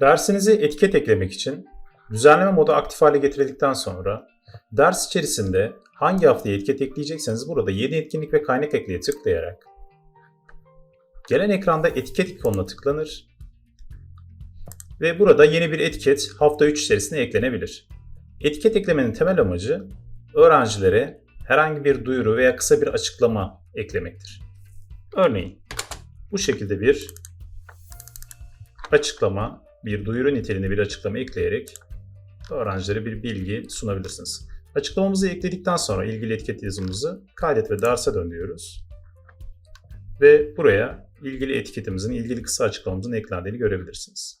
Dersinize etiket eklemek için düzenleme modu aktif hale getirildikten sonra ders içerisinde hangi haftaya etiket ekleyecekseniz burada yeni etkinlik ve kaynak ekleye tıklayarak gelen ekranda etiket ikonuna tıklanır ve burada yeni bir etiket hafta 3 içerisinde eklenebilir. Etiket eklemenin temel amacı öğrencilere herhangi bir duyuru veya kısa bir açıklama eklemektir. Örneğin bu şekilde bir açıklama, bir duyuru niteliğinde bir açıklama ekleyerek öğrencilere bir bilgi sunabilirsiniz. Açıklamamızı ekledikten sonra ilgili etiket yazımızı kaydet ve derse döndürüyoruz. Ve buraya ilgili etiketimizin, ilgili kısa açıklamamızın eklendiğini görebilirsiniz.